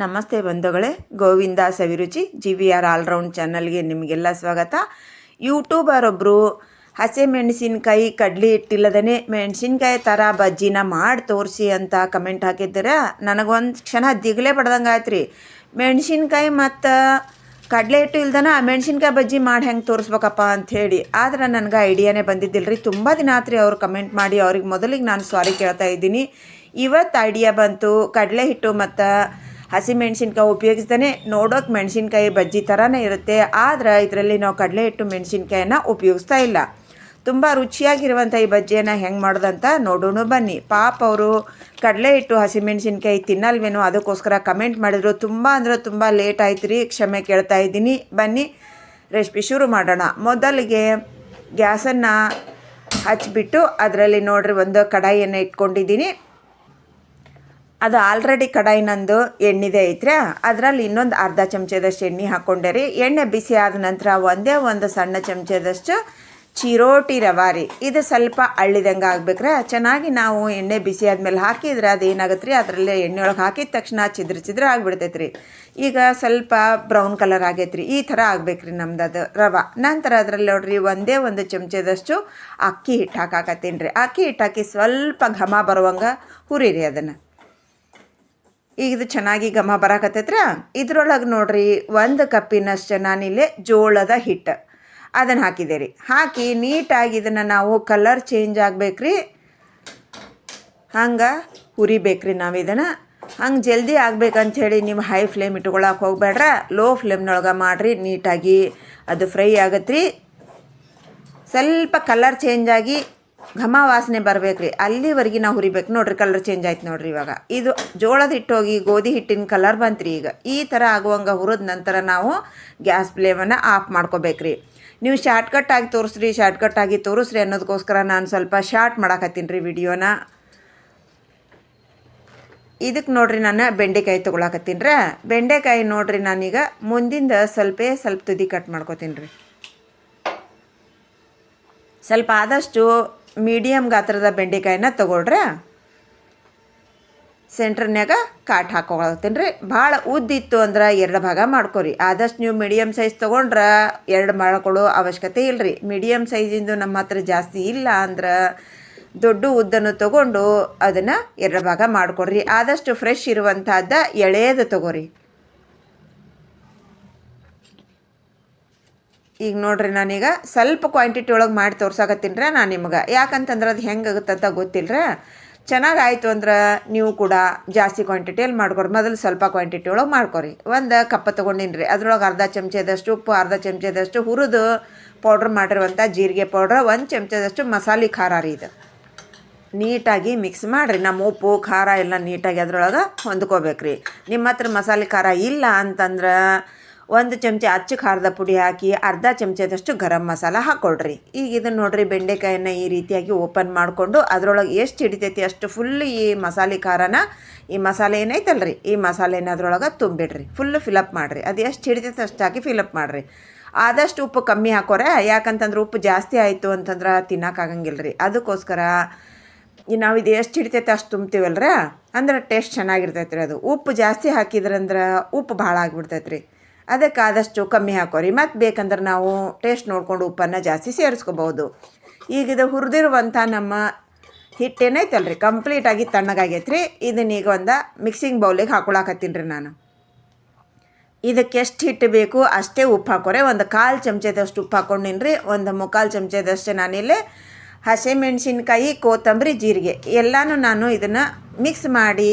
ನಮಸ್ತೆ ಬಂಧುಗಳೇ Govinda Saviruchi G V R all round ಚಾನಲ್ಗೆ ನಿಮಗೆಲ್ಲ ಸ್ವಾಗತ. ಯೂಟ್ಯೂಬರ್ ಒಬ್ಬರು ಹಸೆ ಮೆಣಸಿನ್ಕಾಯಿ ಕಡ್ಲಿ ಹಿಟ್ಟಿಲ್ಲದೇ ಮೆಣಸಿನ್ಕಾಯಿ ಥರ ಬಜ್ಜಿನ ಮಾಡಿ ತೋರಿಸಿ ಅಂತ ಕಮೆಂಟ್ ಹಾಕಿದ್ದೀರ. ನನಗೊಂದು ಕ್ಷಣ ದಿಗ್ಲೇ ಪಡ್ದಂಗೆ ಆಯ್ತು ರೀ ಮೆಣಸಿನ್ಕಾಯಿ ಮತ್ತು ಕಡಲೆ ಹಿಟ್ಟು ಇಲ್ದನ ಮೆಣಸಿನ್ಕಾಯಿ ಬಜ್ಜಿ ಮಾಡಿ ಹೆಂಗೆ ತೋರಿಸ್ಬೇಕಪ್ಪ ಅಂಥೇಳಿ ಆದ್ರೆ ನನಗೆ ಐಡಿಯಾನೇ ಬಂದಿದ್ದಿಲ್ಲ ರೀ ತುಂಬ ದಿನ ಆತ್ರಿ ಅವ್ರು ಕಮೆಂಟ್ ಮಾಡಿ ಅವ್ರಿಗೆ ಮೊದಲಿಗೆ ನಾನು ಸಾರಿ ಕೇಳ್ತಾ ಇದ್ದೀನಿ. ಇವತ್ತು ಐಡಿಯಾ ಬಂತು ಕಡಲೆ ಹಿಟ್ಟು ಮತ್ತು ಹಸಿ ಮೆಣಸಿನ್ಕಾಯಿ ಉಪಯೋಗಿಸ್ದೇ ನೋಡೋಕೆ ಮೆಣಸಿನ್ಕಾಯಿ ಬಜ್ಜಿ ಥರನೇ ಇರುತ್ತೆ. ಆದ್ರೆ ಇದರಲ್ಲಿ ನಾವು ಕಡಲೆ ಹಿಟ್ಟು ಮೆಣಸಿನ್ಕಾಯಿನ ಉಪಯೋಗಿಸ್ತಾ ಇಲ್ಲ. ತುಂಬ ರುಚಿಯಾಗಿರುವಂಥ ಈ ಬಜ್ಜಿಯನ್ನು ಹೆಂಗೆ ಮಾಡೋದಂತ ನೋಡೋಣ ಬನ್ನಿ. ಪಾಪ ಅವರು ಕಡಲೆ ಹಿಟ್ಟು ಹಸಿಮೆಣ್ಸಿನ್ಕಾಯಿ ತಿನ್ನಲ್ವೇನೋ ಅದಕ್ಕೋಸ್ಕರ ಕಮೆಂಟ್ ಮಾಡಿದ್ರು. ತುಂಬ ಅಂದರೆ ತುಂಬ ಲೇಟ್ ಆಯ್ತು ರೀ ಕ್ಷಮೆ ಕೇಳ್ತಾ ಇದ್ದೀನಿ. ಬನ್ನಿ, ರೆಸಿಪಿ ಶುರು ಮಾಡೋಣ. ಮೊದಲಿಗೆ ಗ್ಯಾಸನ್ನು ಹಚ್ಚಿಬಿಟ್ಟು ಅದರಲ್ಲಿ ನೋಡ್ರಿ ಒಂದು ಕಡಾಯಿಯನ್ನು ಇಟ್ಕೊಂಡಿದ್ದೀನಿ. ಅದು ಆಲ್ರೆಡಿ ಕಡಾಯಿನಂದು ಎಣ್ಣೆದೆ ಐತ್ರಿ ಅದರಲ್ಲಿ ಇನ್ನೊಂದು ಅರ್ಧ ಚಮಚದಷ್ಟು ಎಣ್ಣೆ ಹಾಕ್ಕೊಂಡೆ ರೀ. ಎಣ್ಣೆ ಬಿಸಿ ಆದ ನಂತರ ಒಂದೇ ಒಂದು ಸಣ್ಣ ಚಮಚದಷ್ಟು ಚಿರೋಟಿ ರವೆ ರೀ. ಇದು ಸ್ವಲ್ಪ ಅಳ್ಳಿದಂಗೆ ಆಗ್ಬೇಕ್ರೆ. ಚೆನ್ನಾಗಿ ನಾವು ಎಣ್ಣೆ ಬಿಸಿ ಆದಮೇಲೆ ಹಾಕಿದ್ರೆ ಅದು ಏನಾಗುತ್ತೆ ರೀ? ಅದರಲ್ಲಿ ಎಣ್ಣೆ ಒಳಗೆ ಹಾಕಿದ ತಕ್ಷಣ ಚಿದ್ರ ಚಿದ್ರ ಆಗಿಬಿಡ್ತೈತೆ ರೀ. ಈಗ ಸ್ವಲ್ಪ ಬ್ರೌನ್ ಕಲರ್ ಆಗೈತೆ ರೀ. ಈ ಥರ ಆಗ್ಬೇಕು ರೀ ನಮ್ದು ಅದು ರವೆ. ನಂತರ ಅದರಲ್ಲಿ ನೋಡ್ರಿ ಒಂದೇ ಒಂದು ಚಮಚದಷ್ಟು ಅಕ್ಕಿ ಹಿಟ್ಟು ಹಾಕಾಕತ್ತೀನಿ ರೀ. ಅಕ್ಕಿ ಹಿಟ್ಟು ಹಾಕಿ ಸ್ವಲ್ಪ ಘಮ ಬರುವಂಗೆ ಹುರಿರಿ ಅದನ್ನು. ಈಗ ಇದು ಚೆನ್ನಾಗಿ ಘಮ ಬರಾಕತ್ತೈತ್ರ ಇದ್ರೊಳಗೆ ನೋಡ್ರಿ ಒಂದು ಕಪ್ಪಿನಷ್ಟು ನಾನಿಲ್ಲಿ ಜೋಳದ ಹಿಟ್ಟು. ಅದನ್ನು ಹಾಕಿದೆ ರೀ. ಹಾಕಿ ನೀಟಾಗಿ ಇದನ್ನು ನಾವು ಕಲರ್ ಚೇಂಜ್ ಆಗ್ಬೇಕ್ರಿ. ಹಂಗೆ ಹುರಿಬೇಕ್ರಿ ನಾವು ಇದನ್ನು. ಹಂಗೆ ಜಲ್ದಿ ಆಗ್ಬೇಕಂಥೇಳಿ ನೀವು ಹೈ ಫ್ಲೇಮ್ ಇಟ್ಕೊಳಕ್ಕೆ ಹೋಗ್ಬೇಡ್ರ ಲೋ ಫ್ಲೇಮ್ನೊಳಗೆ ಮಾಡಿರಿ ನೀಟಾಗಿ ಅದು ಫ್ರೈ ಆಗತ್ತೆ ರೀ ಸ್ವಲ್ಪ ಕಲರ್ ಚೇಂಜ್ ಆಗಿ ಘಮ ವಾಸನೆ ಬರಬೇಕ್ರಿ, ಅಲ್ಲಿವರೆಗೆ ನಾವು ಹುರಿಬೇಕು. ನೋಡ್ರಿ ಕಲರ್ ಚೇಂಜ್ ಆಯ್ತು ನೋಡ್ರಿ ಇವಾಗ. ಇದು ಜೋಳದ ಹಿಟ್ಟೋಗಿ ಗೋಧಿ ಹಿಟ್ಟಿನ ಕಲರ್ ಬಂತ್ರಿ ಈಗ. ಈ ಥರ ಆಗುವಂಗೆ ಹುರಿದ ನಂತರ ನಾವು ಗ್ಯಾಸ್ ಫ್ಲೇಮನ್ನು ಆಫ್ ಮಾಡ್ಕೋಬೇಕ್ರಿ. ನೀವು ಶಾರ್ಟ್ಕಟ್ ಆಗಿ ತೋರಿಸ್ರಿ ಶಾರ್ಟ್ಕಟ್ ಆಗಿ ತೋರಿಸ್ರಿ ಅನ್ನೋದಕ್ಕೋಸ್ಕರ ನಾನು ಸ್ವಲ್ಪ ಶಾರ್ಟ್ ಮಾಡಾಕತ್ತೀನಿ ರೀ ವಿಡಿಯೋನ. ಇದಕ್ಕೆ ನೋಡ್ರಿ ನಾನು ಬೆಂಡೆಕಾಯಿ ತೊಗೊಳಕತ್ತೀನಿ ರೀ. ಬೆಂಡೆಕಾಯಿ ನೋಡ್ರಿ ನಾನೀಗ ಮುಂದಿಂದ ಸ್ವಲ್ಪ ಸ್ವಲ್ಪ ತುದಿ ಕಟ್ ಮಾಡ್ಕೊತೀನಿ ರೀ. ಸ್ವಲ್ಪ ಆದಷ್ಟು ಮೀಡಿಯಮ್ ಗಾತ್ರದ ಬೆಂಡೆಕಾಯಿನ ತೊಗೊಳ್ರೆ ಸೆಂಟ್ರ್ನ್ಯಾಗ ಕಾಟ್ ಹಾಕೊಳತ್ತೀನಿ ರೀ ಭಾಳ ಉದ್ದಿತ್ತು ಅಂದ್ರೆ ಎರಡು ಭಾಗ ಮಾಡ್ಕೊರಿ. ಆದಷ್ಟು ನೀವು ಮೀಡಿಯಮ್ ಸೈಜ್ ತೊಗೊಂಡ್ರೆ ಎರಡು ಮಾಡ್ಕೊಳ್ಳೋ ಅವಶ್ಯಕತೆ ಇಲ್ಲ ರೀ ಮೀಡಿಯಮ್ ಸೈಜಿಂದು ನಮ್ಮ ಹತ್ರ ಜಾಸ್ತಿ ಇಲ್ಲ ಅಂದ್ರೆ ದೊಡ್ಡ ಉದ್ದನ್ನು ತೊಗೊಂಡು ಅದನ್ನು ಎರಡು ಭಾಗ ಮಾಡ್ಕೊಡ್ರಿ. ಆದಷ್ಟು ಫ್ರೆಶ್ ಇರುವಂಥದ್ದು ಎಳೆಯದು ತೊಗೋರಿ. ಈಗ ನೋಡ್ರಿ ನಾನೀಗ ಸ್ವಲ್ಪ ಕ್ವಾಂಟಿಟಿ ಒಳಗೆ ಮಾಡಿ ತೋರ್ಸಾಕತ್ತೀನಿ ನಾನು ನಿಮ್ಗೆ. ಯಾಕಂತಂದ್ರೆ ಅದು ಹೆಂಗೆ ಆಗುತ್ತಂತ ಗೊತ್ತಿಲ್ಲರ ರೀ ಚೆನ್ನಾಗಿ ಆಯಿತು ಅಂದ್ರೆ ನೀವು ಕೂಡ ಜಾಸ್ತಿ ಕ್ವಾಂಟಿಟಿಯಲ್ಲಿ ಮಾಡ್ಕೊರಿ. ಮೊದಲು ಸ್ವಲ್ಪ ಕ್ವಾಂಟಿಟಿ ಒಳಗೆ ಮಾಡ್ಕೊರಿ. ಒಂದು ಕಪ್ಪ ತೊಗೊಂಡಿನಿ ರೀ. ಅದ್ರೊಳಗೆ ಅರ್ಧ ಚಮಚದಷ್ಟು ಉಪ್ಪು, ಅರ್ಧ ಚಮಚದಷ್ಟು ಹುರಿದು ಪೌಡ್ರ್ ಮಾಡಿರುವಂಥ ಜೀರಿಗೆ ಪೌಡ್ರ್ ಒಂದು ಚಮಚದಷ್ಟು ಮಸಾಲೆ ಖಾರ ರೀ ಇದು. ನೀಟಾಗಿ ಮಿಕ್ಸ್ ಮಾಡಿರಿ. ನಮ್ಮ ಉಪ್ಪು, ಖಾರ ಎಲ್ಲ ನೀಟಾಗಿ ಅದ್ರೊಳಗೆ ಹೊಂದ್ಕೋಬೇಕು ರೀ ನಿಮ್ಮ ಹತ್ರ ಮಸಾಲೆ ಖಾರ ಇಲ್ಲ ಅಂತಂದ್ರೆ ಒಂದು ಚಮಚ ಅಚ್ಚು ಖಾರದ ಪುಡಿ ಹಾಕಿ, ಅರ್ಧ ಚಮಚದಷ್ಟು ಗರಂ ಮಸಾಲ ಹಾಕ್ಕೊಳ್ರಿ ಈಗ ಇದನ್ನು ನೋಡ್ರಿ, ಬೆಂಡೆಕಾಯನ್ನ ಈ ರೀತಿಯಾಗಿ ಓಪನ್ ಮಾಡಿಕೊಂಡು ಅದರೊಳಗೆ ಎಷ್ಟು ಹಿಡಿತೈತಿ, ಅಷ್ಟು ಫುಲ್ ಈ ಮಸಾಲೆ ಖಾರನ, ಈ ಮಸಾಲೆ ಏನೈತಲ್ರಿ, ಈ ಮಸಾಲೆ ಅದ್ರೊಳಗೆ ತುಂಬಿಡ್ರಿ. ಫುಲ್ ಫಿಲಪ್ ಮಾಡಿರಿ. ಅದು ಎಷ್ಟು ಹಿಡಿತೈತೆ ಅಷ್ಟು ಹಾಕಿ ಫಿಲಪ್ ಮಾಡಿರಿ. ಆದಷ್ಟು ಉಪ್ಪು ಕಮ್ಮಿ ಹಾಕೋರೆ, ಯಾಕಂತಂದ್ರೆ ಉಪ್ಪು ಜಾಸ್ತಿ ಆಯಿತು ಅಂತಂದ್ರೆ ತಿನ್ನೋಕ್ಕಾಗಂಗಿಲ್ಲ ರೀ ಅದಕ್ಕೋಸ್ಕರ ನಾವು ಇದು ಎಷ್ಟು ಹಿಡಿತೈತೆ ಅಷ್ಟು ತುಂಬ್ತೀವಲ್ರ, ಅಂದ್ರೆ ಟೇಸ್ಟ್ ಚೆನ್ನಾಗಿರ್ತೈತೆ ರೀ ಅದು. ಉಪ್ಪು ಜಾಸ್ತಿ ಹಾಕಿದ್ರಂದ್ರೆ ಉಪ್ಪು ಭಾಳ ಆಗಿಬಿಡ್ತೈತೆ ರೀ ಅದಕ್ಕೆ ಆದಷ್ಟು ಕಮ್ಮಿ ಹಾಕೋರಿ. ಮತ್ತು ಬೇಕಂದ್ರೆ ನಾವು ಟೇಸ್ಟ್ ನೋಡ್ಕೊಂಡು ಉಪ್ಪನ್ನು ಜಾಸ್ತಿ ಸೇರಿಸ್ಕೋಬಹುದು. ಈಗ ಇದು ಹುರಿದಿರುವಂಥ ನಮ್ಮ ಹಿಟ್ಟೇನೈತಲ್ಲ ರೀ ಕಂಪ್ಲೀಟಾಗಿ ತಣ್ಣಗಾಗೈತೆ ರೀ ಇದನ್ನೀಗ ಒಂದು ಮಿಕ್ಸಿಂಗ್ ಬೌಲಿಗೆ ಹಾಕೊಳಕತ್ತೀನಿ ರೀ ನಾನು. ಇದಕ್ಕೆ ಎಷ್ಟು ಹಿಟ್ಟು ಬೇಕು ಅಷ್ಟೇ ಉಪ್ಪು ಹಾಕೋರೆ. ಒಂದು ಕಾಲು ಚಮಚದಷ್ಟು ಉಪ್ಪು ಹಾಕೊಂಡಿನಿ ರೀ ಒಂದು ಮುಕ್ಕಾಲು ಚಮಚದಷ್ಟು ನಾನಿಲ್ಲಿ ಹಸಿಮೆಣಸಿನ್ಕಾಯಿ, ಕೊತ್ತಂಬರಿ, ಜೀರಿಗೆ ಎಲ್ಲನೂ ನಾನು ಇದನ್ನು ಮಿಕ್ಸ್ ಮಾಡಿ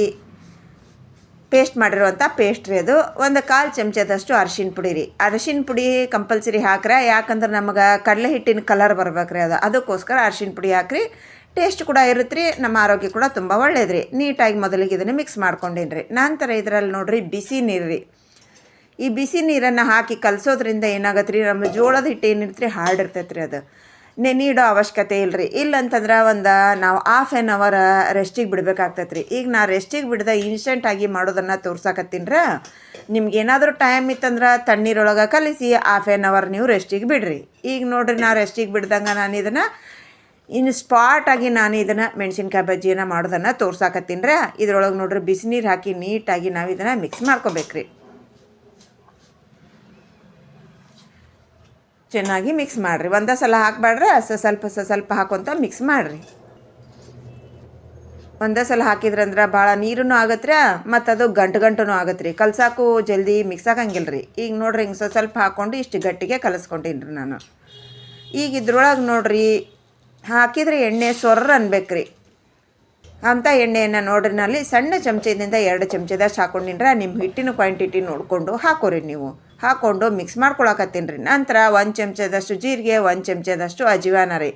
ಪೇಸ್ಟ್ ಮಾಡಿರುವಂಥ ಪೇಸ್ಟ್ ರೀ ಅದು. ಒಂದು ಕಾಲು ಚಮಚದಷ್ಟು ಅರಶಿನ ಪುಡಿ ರೀ. ಅರಶಿನ ಪುಡಿ ಕಂಪಲ್ಸರಿ ಹಾಕ್ರೆ, ಯಾಕಂದ್ರೆ ನಮಗೆ ಕಡಲೆ ಹಿಟ್ಟಿನ ಕಲರ್ ಬರ್ಬೇಕು ರೀ ಅದು. ಅದಕ್ಕೋಸ್ಕರ ಅರ್ಶಿನ ಪುಡಿ ಹಾಕ್ರಿ. ಟೇಸ್ಟ್ ಕೂಡ ಇರುತ್ತೆ ರೀ, ನಮ್ಮ ಆರೋಗ್ಯ ಕೂಡ ತುಂಬ ಒಳ್ಳೇದು ರೀ. ನೀಟಾಗಿ ಮೊದಲಿಗೆ ಇದನ್ನು ಮಿಕ್ಸ್ ಮಾಡ್ಕೊಂಡಿನ್ರಿ ರೀ. ನಂತರ ಇದರಲ್ಲಿ ನೋಡಿರಿ ಬಿಸಿ ನೀರು ರೀ. ಈ ಬಿಸಿ ನೀರನ್ನು ಹಾಕಿ ಕಲಸೋದ್ರಿಂದ ಏನಾಗತ್ತೆ ರೀ ನಮ್ಮ ಜೋಳದ ಹಿಟ್ಟು ಏನಿರ್ತೀರಿ, ಹಾರ್ಡ್ ಇರ್ತೈತೆ ರೀ ಅದು. ನೆನಿಡೋ ಅವಶ್ಯಕತೆ ಇಲ್ಲ ರೀ ಇಲ್ಲಂತಂದ್ರೆ ಒಂದು ನಾವು ಹಾಫ್ ಆ್ಯನ್ ಅವರ್ ರೆಸ್ಟಿಗೆ ಬಿಡಬೇಕಾಗ್ತೈತೆ ರೀ ಈಗ ನಾ ರೆಸ್ಟಿಗೆ ಬಿಡ್ದೆ ಇನ್ಸ್ಟೆಂಟಾಗಿ ಮಾಡೋದನ್ನು ತೋರ್ಸಾಕತ್ತೀನಿ ರೀ ನಿಮ್ಗೆ ಏನಾದರೂ ಟೈಮ್ ಇತ್ತಂದ್ರೆ ತಣ್ಣೀರೊಳಗೆ ಕಲಿಸಿ ಹಾಫ್ ಆ್ಯನ್ ಅವರ್ ನೀವು ರೆಸ್ಟಿಗೆ ಬಿಡ್ರಿ. ಈಗ ನೋಡ್ರಿ ನಾ ರೆಸ್ಟಿಗೆ ಬಿಡ್ದಂಗೆ ನಾನು ಇದನ್ನು ಇನ್ನು ಸ್ಪಾಟಾಗಿ ನಾನು ಇದನ್ನು ಮೆಣಸಿನ್ಕಾಯಿ ಬಜ್ಜಿಯನ್ನು ಮಾಡೋದನ್ನು ತೋರ್ಸಾಕತ್ತೀನಿ ರೀ ಇದ್ರೊಳಗೆ ನೋಡ್ರಿ ಬಿಸಿನೀರು ಹಾಕಿ ನೀಟಾಗಿ ನಾವು ಇದನ್ನು ಮಿಕ್ಸ್ ಮಾಡ್ಕೋಬೇಕ್ರಿ. ಚೆನ್ನಾಗಿ ಮಿಕ್ಸ್ ಮಾಡಿರಿ. ಒಂದೇ ಸಲ ಹಾಕ್ಬೇಡ್ರಿ ಸ ಸ್ವಲ್ಪ ಸ್ವಲ್ಪ ಹಾಕೊಂತ ಮಿಕ್ಸ್ ಮಾಡಿರಿ. ಒಂದೇ ಸಲ ಹಾಕಿದ್ರಂದ್ರೆ ಭಾಳ ನೀರೂ ಆಗತ್ತೆ ಮತ್ತು ಅದು ಗಂಟು ಗಂಟು ಆಗತ್ತೆ ರೀ ಕಲ್ಸಾಕು ಜಲ್ದಿ ಮಿಕ್ಸ್ ಆಗಂಗಿಲ್ಲ ರೀ ಈಗ ನೋಡ್ರಿ ಹಿಂಗೆ ಸ್ವಲ್ಪ ಸ್ವಲ್ಪ ಹಾಕ್ಕೊಂಡು ಇಷ್ಟು ಗಟ್ಟಿಗೆ ಕಲಸ್ಕೊಂಡೀನಿ ರೀ ನಾನು. ಈಗ ಇದ್ರೊಳಗೆ ನೋಡ್ರಿ, ಹಾಕಿದ್ರೆ ಎಣ್ಣೆ ಸೊರ್ರ ರೀ ಅಂಥ ಎಣ್ಣೆಯನ್ನು ನೋಡ್ರಿ ನಲ್ಲಿ ಸಣ್ಣ ಚಮಚದಿಂದ ಎರಡು ಚಮಚದಷ್ಟು ಹಾಕೊಂಡಿನ್ರ ನಿಮ್ಮ ಹಿಟ್ಟಿನ ಕ್ವಾಂಟಿಟಿ ನೋಡಿಕೊಂಡು ಹಾಕೋರಿ ನೀವು. ಹಾಕ್ಕೊಂಡು ಮಿಕ್ಸ್ ಮಾಡ್ಕೊಳಕತ್ತೀನಿ ರೀ. ನಂತರ ಒಂದು ಚಮಚದಷ್ಟು ಜೀರಿಗೆ, ಒಂದು ಚಮಚದಷ್ಟು ಅಜ್ವಾನ ರೀ.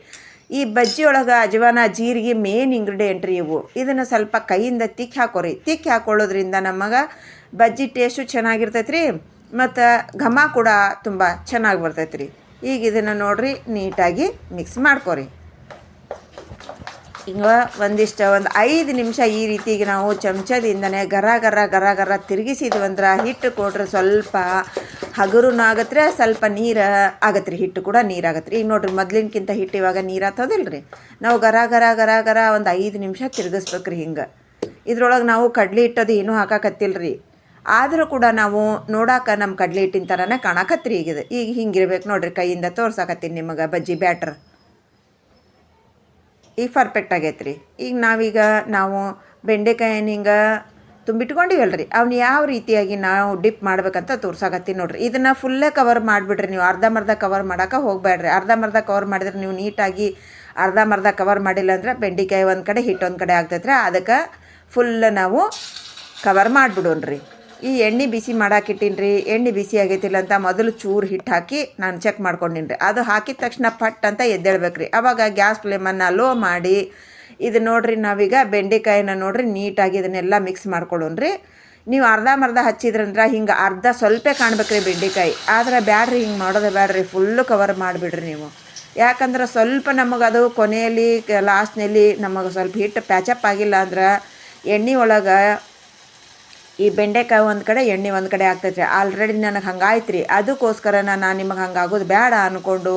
ಈ ಬಜ್ಜಿ ಒಳಗೆ ಅಜವಾನ, ಜೀರಿಗೆ ಮೇನ್ ಇಂಗ್ರೀಡಿಯೆಂಟ್ ರೀ ಇವು. ಇದನ್ನು ಸ್ವಲ್ಪ ಕೈಯಿಂದ ತಿಕ್ಕಿ ಹಾಕೋರಿ. ತಿಕ್ಕಿ ಹಾಕೊಳ್ಳೋದ್ರಿಂದ ನಮಗೆ ಬಜ್ಜಿ ಟೇಸ್ಟು ಚೆನ್ನಾಗಿರ್ತೈತೆ ರೀ ಮತ್ತು ಘಮ ಕೂಡ ತುಂಬ ಚೆನ್ನಾಗಿ ಬರ್ತೈತೆ ರೀ ಈಗ ಇದನ್ನು ನೋಡಿರಿ, ನೀಟಾಗಿ ಮಿಕ್ಸ್ ಮಾಡ್ಕೊರಿ. ಈಗ ಒಂದಿಷ್ಟು ಒಂದು ಐದು ನಿಮಿಷ ಈ ರೀತಿಗೆ ನಾವು ಚಮಚದಿಂದನೇ ಗರ ಗರ ಗರ ಗರ ತಿರುಗಿಸಿದ್ವಂದ್ರೆ ಹಿಟ್ಟು ಕೊಟ್ರೆ ಸ್ವಲ್ಪ ಹಗುರೂ ಆಗತ್ರೆ ಸ್ವಲ್ಪ ನೀರು ಆಗತ್ತೆ ರೀ ಹಿಟ್ಟು ಕೂಡ ನೀರು ಆಗತ್ತೆ ರೀ ಈಗ ನೋಡ್ರಿ ಮೊದ್ಲಿನ್ಕಿಂತ ಹಿಟ್ಟು ಇವಾಗ ನೀರು ರೀ ನಾವು ಗರ ಗರ ಗರ ಗರ ಒಂದು ಐದು ನಿಮಿಷ ತಿರುಗಿಸ್ಬೇಕು ರೀ ಹಿಂಗೆ. ಇದ್ರೊಳಗೆ ನಾವು ಕಡಲೆ ಹಿಟ್ಟದು ಏನೂ ಹಾಕಾಕತ್ತಿಲ್ಲ ರೀ ಆದರೂ ಕೂಡ ನಾವು ನೋಡಾಕ ನಮ್ಮ ಕಡಲೆ ಹಿಟ್ಟಿನ ಥರನೇ ಕಾಣಕತ್ರಿ ಈಗ ಈಗ ಹಿಂಗಿರ್ಬೇಕು ನೋಡ್ರಿ ಕೈಯಿಂದ ತೋರ್ಸಾಕತ್ತೀನಿ ನಿಮಗೆ ಬಜ್ಜಿ ಬ್ಯಾಟ್ರ್. ಈಗ ಪರ್ಫೆಕ್ಟ್ ಆಗೈತೆ ರೀ ಈಗ ನಾವೀಗ ನಾವು ಬೆಂಡೆಕಾಯಿನ ಹಿಂಗೆ ತುಂಬಿಟ್ಕೊಂಡಿವಲ್ಲ ರೀ ಅವ್ನ ಯಾವ ರೀತಿಯಾಗಿ ನಾವು ಡಿಪ್ ಮಾಡ್ಬೇಕಂತ ತೋರ್ಸಾಕತ್ತೀನಿ ನೋಡ್ರಿ. ಇದನ್ನು ಫುಲ್ಲೇ ಕವರ್ ಮಾಡಿಬಿಡ್ರಿ ನೀವು. ಅರ್ಧಂಬರ್ಧ ಕವರ್ ಮಾಡೋಕೆ ಹೋಗಬೇಡ್ರಿ ಅರ್ಧಂಬರ್ಧ ಕವರ್ ಮಾಡಿದ್ರೆ ನೀವು ನೀಟಾಗಿ ಅರ್ಧಂಬರ್ಧ ಕವರ್ ಮಾಡಿಲ್ಲ ಅಂದ್ರೆ ಬೆಂಡೆಕಾಯಿ ಒಂದು ಕಡೆ, ಹಿಟ್ಟು ಒಂದು ಕಡೆ ಆಗ್ತೈತೆ ರೀ ಅದಕ್ಕೆ ಫುಲ್ ನಾವು ಕವರ್ ಮಾಡಿಬಿಡೋಣ್ರಿ. ಈ ಎಣ್ಣೆ ಬಿಸಿ ಮಾಡಾಕಿಟ್ಟಿನ್ರಿ, ಎಣ್ಣೆ ಬಿಸಿ ಆಗೈತಿಲ್ಲ ಅಂತ ಮೊದಲು ಚೂರು ಹಿಟ್ಟು ಹಾಕಿ ನಾನು ಚೆಕ್ ಮಾಡ್ಕೊಂಡಿನ್ರಿ. ಅದು ಹಾಕಿದ ತಕ್ಷಣ ಪಟ್ ಅಂತ ಎದ್ದೇಳ್ಬೇಕ್ರಿ. ಅವಾಗ ಗ್ಯಾಸ್ ಫ್ಲೇಮನ್ನು ಲೋ ಮಾಡಿ, ಇದು ನೋಡ್ರಿ ನಾವೀಗ ಬೆಂಡೆಕಾಯಿನ ನೋಡ್ರಿ ನೀಟಾಗಿ ಇದನ್ನೆಲ್ಲ ಮಿಕ್ಸ್ ಮಾಡ್ಕೊಳ್ಳೋಣ್ರಿ. ನೀವು ಅರ್ಧ ಮರ್ಧ ಹಚ್ಚಿದ್ರಂದ್ರೆ ಹಿಂಗೆ ಅರ್ಧ ಸ್ವಲ್ಪ ಕಾಣ್ಬೇಕ್ರಿ ಬೆಂಡೆಕಾಯಿ. ಆದರೆ ಬ್ಯಾಡ್ರಿ, ಹಿಂಗೆ ಮಾಡೋದು ಬ್ಯಾಡ್ರಿ ಫುಲ್ಲು ಕವರ್ ಮಾಡಿಬಿಡ್ರಿ ನೀವು. ಯಾಕಂದ್ರೆ ಸ್ವಲ್ಪ ನಮಗೆ ಅದು ಕೊನೆಯಲ್ಲಿ ಲಾಸ್ಟ್ನಲ್ಲಿ ನಮಗೆ ಸ್ವಲ್ಪ ಹಿಟ್ಟು ಪ್ಯಾಚಪ್ ಆಗಿಲ್ಲ ಅಂದ್ರೆ ಎಣ್ಣೆ ಒಳಗೆ ಈ ಬೆಂಡೆಕಾಯಿ ಒಂದು ಕಡೆ, ಎಣ್ಣೆ ಒಂದು ಕಡೆ ಆಗ್ತೈತ್ರಿ ಆಲ್ರೆಡಿ ನನಗೆ ಹಂಗಾಯ್ತು ರೀ ಅದಕ್ಕೋಸ್ಕರ ನಾನು ನಿಮಗೆ ಹಂಗೆ ಆಗೋದು ಬೇಡ ಅಂದ್ಕೊಂಡು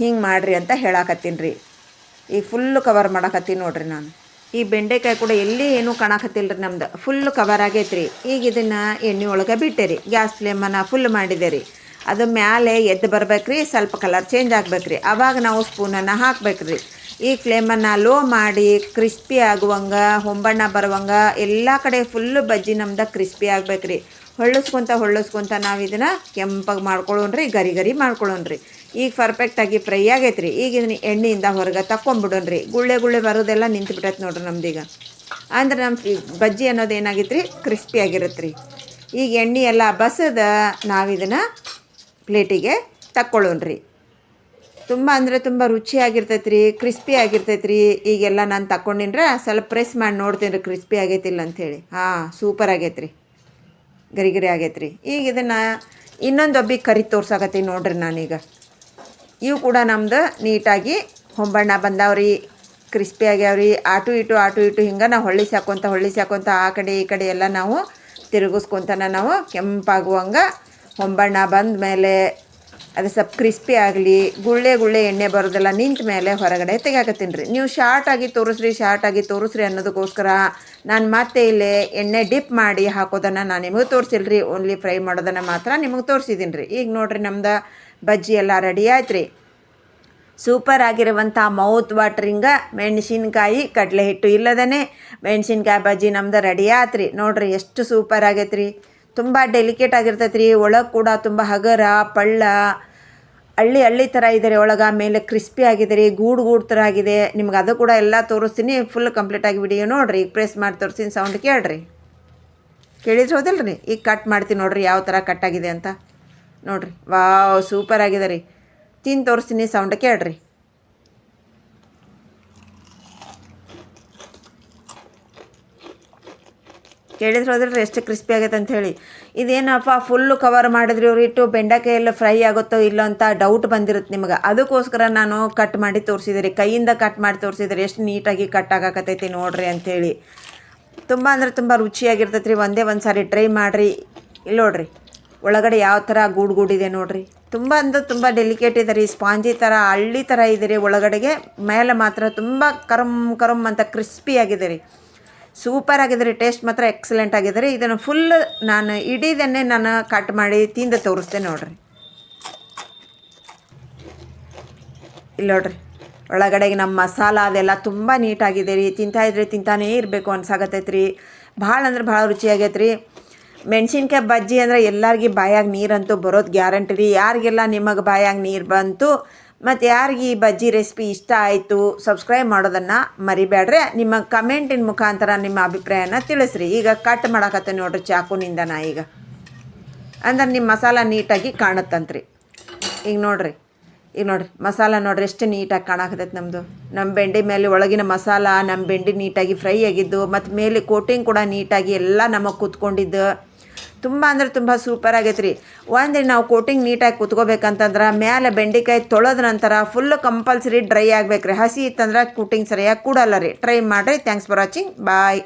ಹಿಂಗೆ ಮಾಡಿರಿ ಅಂತ ಹೇಳಾಕತ್ತೀನಿ ರೀ. ಈಗ ಫುಲ್ಲು ಕವರ್ ಮಾಡಾಕತ್ತೀನಿ ನೋಡ್ರಿ ನಾನು. ಈ ಬೆಂಡೆಕಾಯಿ ಕೂಡ ಎಲ್ಲಿ ಏನೂ ಕಾಣಕತ್ತಿಲ್ಲ ರೀ ನಮ್ದು. ಫುಲ್ ಕವರ್ ಆಗೈತೆ ರೀ ಈಗ ಇದನ್ನು ಎಣ್ಣೆ ಒಳಗೆ ಬಿಟ್ಟೆ ರೀ ಗ್ಯಾಸ್ ಫ್ಲೇಮನ್ನು ಫುಲ್ ಮಾಡಿದೆ ರೀ ಅದು ಮ್ಯಾಲೆ ಎದ್ದು ಬರ್ಬೇಕು ರೀ ಸ್ವಲ್ಪ ಕಲರ್ ಚೇಂಜ್ ಆಗ್ಬೇಕು ರೀ ಅವಾಗ ನಾವು ಸ್ಪೂನನ್ನು ಹಾಕ್ಬೇಕು ರೀ ಈ ಫ್ಲೇಮನ್ನು ಲೋ ಮಾಡಿ ಕ್ರಿಸ್ಪಿ ಆಗುವಂಗ, ಹೊಂಬಣ್ಣ ಬರುವಂಗ, ಎಲ್ಲ ಕಡೆ ಫುಲ್ಲು ಬಜ್ಜಿ ನಮ್ದು ಕ್ರಿಸ್ಪಿ ಆಗ್ಬೇಕು ರೀ ಹೊಳ್ಳಿಸ್ಕೊತ ಹೊಳ್ಳಿಸ್ಕೊತ ನಾವು ಇದನ್ನು ಕೆಂಪಾಗಿ ಮಾಡ್ಕೊಳ್ಳೋಣ್ರಿ ಗರಿ ಗರಿ ಮಾಡ್ಕೊಳ್ಳೋಣ್ರಿ ಈಗ ಪರ್ಫೆಕ್ಟಾಗಿ ಫ್ರೈ ಆಗೈತೆ ರೀ ಈಗ ಇದನ್ನ ಎಣ್ಣೆಯಿಂದ ಹೊರಗೆ ತಕ್ಕೊಂಬಿಡೋಣ್ರಿ. ಗುಳ್ಳೆ ಗುಳ್ಳೆ ಬರೋದೆಲ್ಲ ನಿಂತು ಬಿಟ್ಟೈತೆ ನೋಡ್ರಿ ನಮ್ದೀಗ. ಅಂದ್ರೆ ನಮ್ಮ ಬಜ್ಜಿ ಅನ್ನೋದು ಏನಾಗಿತ್ತು ರೀ ಕ್ರಿಸ್ಪಿ ಆಗಿರುತ್ತೆ ರೀ ಈಗ ಎಣ್ಣೆ ಎಲ್ಲ ಬಸದ ನಾವು ಇದನ್ನು ಪ್ಲೇಟಿಗೆ ತಕ್ಕೊಳ್ಳೋಣ್ರಿ ತುಂಬ ಅಂದರೆ ತುಂಬ ರುಚಿಯಾಗಿರ್ತೈತೆ ರೀ ಕ್ರಿಸ್ಪಿ ಆಗಿರ್ತೈತೆ ರೀ ಈಗೆಲ್ಲ ನಾನು ತಗೊಂಡಿನ್ರೆ ಸ್ವಲ್ಪ ಪ್ರೆಸ್ ಮಾಡಿ ನೋಡ್ತೀನಿ ರೀ ಕ್ರಿಸ್ಪಿ ಆಗೈತಿಲ್ಲ ಅಂಥೇಳಿ. ಹಾಂ ಸೂಪರ್ ಆಗೈತೆ ರೀ ಗರಿ ಗರಿ ಆಗೈತೆ ರೀ ಈಗ ಇದನ್ನು ಇನ್ನೊಂದು ಒಬ್ಬಿಗೆ ಕರಿ ತೋರ್ಸಾಕತ್ತೀನಿ ನೋಡ್ರಿ ನಾನೀಗ. ಇವು ಕೂಡ ನಮ್ದು ನೀಟಾಗಿ ಹೊಂಬಣ್ಣ ಬಂದಾವ್ರಿ ಕ್ರಿಸ್ಪಿ ಆಗ್ಯಾವ್ರಿ. ಆಟು ಇಟು ಆಟು ಇಟು ಹಿಂಗೆ ನಾವು ಹೊಳ್ಳಿ ಹಾಕೊಂತ ಹೊಳ್ಳಿ ಹಾಕೊಂತ ಆ ಕಡೆ ಈ ಕಡೆ ಎಲ್ಲ ನಾವು ತಿರುಗಿಸ್ಕೊಂತನ ನಾವು ಕೆಂಪಾಗುವಂಗೆ ಹೊಂಬಣ್ಣ ಬಂದ ಮೇಲೆ ಅದು ಸ್ವಲ್ಪ ಕ್ರಿಸ್ಪಿ ಆಗಲಿ, ಗುಳ್ಳೆ ಗುಳ್ಳೆ ಎಣ್ಣೆ ಬರೋದೆಲ್ಲ ನಿಂತ ಮೇಲೆ ಹೊರಗಡೆ ತೆಗಿಯಾಕತ್ತೀನಿ ರೀ. ನೀವು ಶಾರ್ಟಾಗಿ ತೋರಿಸ್ರಿ ಶಾರ್ಟಾಗಿ ತೋರಿಸ್ರಿ ಅನ್ನೋದಕ್ಕೋಸ್ಕರ ನಾನು ಮತ್ತೆ ಇಲ್ಲಿ ಎಣ್ಣೆ ಡಿಪ್ ಮಾಡಿ ಹಾಕೋದನ್ನು ನಾನು ನಿಮಗೆ ತೋರಿಸಿಲ್ಲ ರೀ ಓನ್ಲಿ ಫ್ರೈ ಮಾಡೋದನ್ನು ಮಾತ್ರ ನಿಮಗೆ ತೋರಿಸಿದ್ದೀನಿ ರೀ. ಈಗ ನೋಡಿರಿ ನಮ್ದು ಬಜ್ಜಿ ಎಲ್ಲ ರೆಡಿ ಆಯ್ತು ರೀ. ಸೂಪರ್ ಆಗಿರುವಂಥ ಮೌತ್ ವಾಟ್ರಿಂಗ ಮೆಣಸಿನ್ಕಾಯಿ ಕಡಲೆ ಹಿಟ್ಟು ಇಲ್ಲದೇ ಮೆಣಸಿನ್ಕಾಯಿ ಬಜ್ಜಿ ನಮ್ದು ರೆಡಿ ಆಯ್ತು ರೀ. ನೋಡಿರಿ ಎಷ್ಟು ಸೂಪರ್ ಆಗೈತೆ ರೀ ತುಂಬ ಡೆಲಿಕೇಟ್ ಆಗಿರ್ತೈತೆ ರೀ ಒಳಗೆ ಕೂಡ ತುಂಬ ಹಗರ, ಪಳ್ಳ, ಹಳ್ಳಿ ಹಳ್ಳಿ ಥರ ಇದೆ ರೀ ಒಳಗೆ ಮೇಲೆ ಕ್ರಿಸ್ಪಿ ಆಗಿದೆ ರೀ ಗೂಡು ಗೂಡು ಥರ ಆಗಿದೆ. ನಿಮ್ಗೆ ಅದು ಕೂಡ ಎಲ್ಲ ತೋರಿಸ್ತೀನಿ. ಫುಲ್ ಕಂಪ್ಲೀಟ್ ಆಗಿ ವಿಡಿಯೋ ನೋಡಿರಿ. ಪ್ರೆಸ್ ಮಾಡಿ ತೋರಿಸ್ತೀನಿ ಸೌಂಡ್ ಕೇಳ್ರಿ. ಕೇಳಿದ್ರೆ ಹೋದಿಲ್ಲ ರೀ ಈಗ ಕಟ್ ಮಾಡ್ತೀನಿ ನೋಡಿರಿ ಯಾವ ಥರ ಕಟ್ ಆಗಿದೆ ಅಂತ. ನೋಡಿರಿ. ವಾವ್ ಸೂಪರ್ ಆಗಿದೆ ರೀ ತಿಂದು ತೋರಿಸ್ತೀನಿ ಸೌಂಡ್ ಕೇಳ್ರಿ. ಕೇಳಿದ್ರೆ ಹೋದ್ರೆ ಎಷ್ಟು ಕ್ರಿಸ್ಪಿ ಆಗೈತೆ ಅಂತ ಹೇಳಿ. ಇದೇನಪ್ಪ ಫುಲ್ಲು ಕವರ್ ಮಾಡಿದ್ರಿ ಇವ್ರು ಇಟ್ಟು ಫ್ರೈ ಆಗುತ್ತೋ ಇಲ್ಲೋ ಅಂತ ಡೌಟ್ ಬಂದಿರುತ್ತೆ ನಿಮಗೆ. ಅದಕ್ಕೋಸ್ಕರ ನಾನು ಕಟ್ ಮಾಡಿ ತೋರಿಸಿದ್ರಿ. ಕೈಯಿಂದ ಕಟ್ ಮಾಡಿ ತೋರಿಸಿದ್ರಿ. ಎಷ್ಟು ನೀಟಾಗಿ ಕಟ್ ಆಗಾಕತ್ತೈತಿ ನೋಡ್ರಿ ಅಂಥೇಳಿ ತುಂಬ ಅಂದರೆ ತುಂಬ ರುಚಿಯಾಗಿರ್ತೈತೆ ರೀ ಒಂದೇ ಒಂದು ಸಾರಿ ಟ್ರೈ ಮಾಡಿರಿ. ಇಲ್ಲಿ ನೋಡ್ರಿ, ಒಳಗಡೆ ಯಾವ ಥರ ಗೂಡು ಗೂಡಿದೆ ನೋಡ್ರಿ. ತುಂಬ ಅಂದರೆ ತುಂಬ ಡೆಲಿಕೇಟ್ ಇದೆ ರೀ. ಸ್ಪಾಂಜಿ ಥರ ಹಳ್ಳಿ ಥರ ಇದೆ ರೀ ಒಳಗಡೆಗೆ. ಮೇಲೆ ಮಾತ್ರ ತುಂಬ ಕರಮ್ ಕರಮ್ ಅಂತ ಕ್ರಿಸ್ಪಿ ಆಗಿದೆ ರೀ. ಸೂಪರ್ ಆಗಿದೆ ರೀ ಟೇಸ್ಟ್ ಮಾತ್ರ ಎಕ್ಸಲೆಂಟ್ ಆಗಿದೆ ರೀ ಇದನ್ನು ಫುಲ್ ನಾನು ಇಡೀದನ್ನೇ ನಾನು ಕಟ್ ಮಾಡಿ ತಿಂದು ತೋರಿಸ್ತೇನೆ ನೋಡ್ರಿ. ಇಲ್ಲಿ ನೋಡ್ರಿ, ಒಳಗಡೆಗೆ ನಮ್ಮ ಮಸಾಲ ಅದೆಲ್ಲ ತುಂಬ ನೀಟಾಗಿದೆ ರೀ. ತಿಂತಾ ಇದ್ರೆ ತಿಂತಾನೇ ಇರಬೇಕು ಅನ್ಸಾಗತ್ತೈತೆ ರೀ ಭಾಳ ಅಂದ್ರೆ ಭಾಳ ರುಚಿಯಾಗೈತೆ ರೀ ಮೆಣಸಿನ್ಕಾಯಿ ಬಜ್ಜಿ ಅಂದ್ರೆ ಎಲ್ಲರಿಗೆ ಬಾಯಾಗ ನೀರಂತೂ ಬರೋದು ಗ್ಯಾರಂಟಿ ರೀ. ಯಾರಿಗೆಲ್ಲ ನಿಮಗೆ ಬಾಯಾಗ ನೀರು ಬಂತು ಮತ್ತು ಯಾರಿಗೆ ಈ ಬಜ್ಜಿ ರೆಸಿಪಿ ಇಷ್ಟ ಆಯಿತು ಸಬ್ಸ್ಕ್ರೈಬ್ ಮಾಡೋದನ್ನು ಮರಿಬೇಡ್ರಿ. ನಿಮ್ಮ ಕಮೆಂಟಿನ ಮುಖಾಂತರ ನಿಮ್ಮ ಅಭಿಪ್ರಾಯನ ತಿಳಿಸ್ರಿ. ಈಗ ಕಟ್ ಮಾಡಕತ್ತೆ ನೋಡ್ರಿ ಚಾಕುನಿಂದ ನಾ ಈಗ. ಅಂದ್ರೆ ನಿಮ್ಮ ಮಸಾಲ ನೀಟಾಗಿ ಕಾಣುತ್ತಂತ್ರಿ. ಈಗ ನೋಡ್ರಿ ಈಗ ನೋಡ್ರಿ, ಮಸಾಲ ನೋಡ್ರಿ ಎಷ್ಟು ನೀಟಾಗಿ ಕಾಣಕತ್ತೈತೆ ನಮ್ಮದು ನಮ್ಮ ಬೆಂಡಿ ಮೇಲೆ ಒಳಗಿನ ಮಸಾಲ ನಮ್ಮ ಬೆಂಡಿ ನೀಟಾಗಿ ಫ್ರೈ ಆಗಿದ್ದು, ಮತ್ತು ಮೇಲೆ ಕೋಟಿಂಗ್ ಕೂಡ ನೀಟಾಗಿ ಎಲ್ಲ ನಮಗೆ ಕೂತ್ಕೊಂಡಿದ್ದು. ತುಂಬ ಅಂದ್ರೆ ತುಂಬ ಸೂಪರ್ ಆಗೈತೆ ರೀ. ಒಂದು ನಾವು ಕೋಟಿಂಗ್ ನೀಟಾಗಿ ಕುತ್ಕೋಬೇಕಂತಂದ್ರೆ ಮೇಲೆ ಬೆಂಡೆಕಾಯಿ ತೊಳೆದ ನಂತರ ಫುಲ್ ಕಂಪಲ್ಸರಿ ಡ್ರೈ ಆಗ್ಬೇಕು ರೀ ಹಸಿ ಇತ್ತಂದ್ರೆ ಕೋಟಿಂಗ್ ಸರಿಯಾಗಿ ಕೂಡಲ್ಲ ರೀ. ಟ್ರೈ ಮಾಡಿರಿ. Thanks for watching bye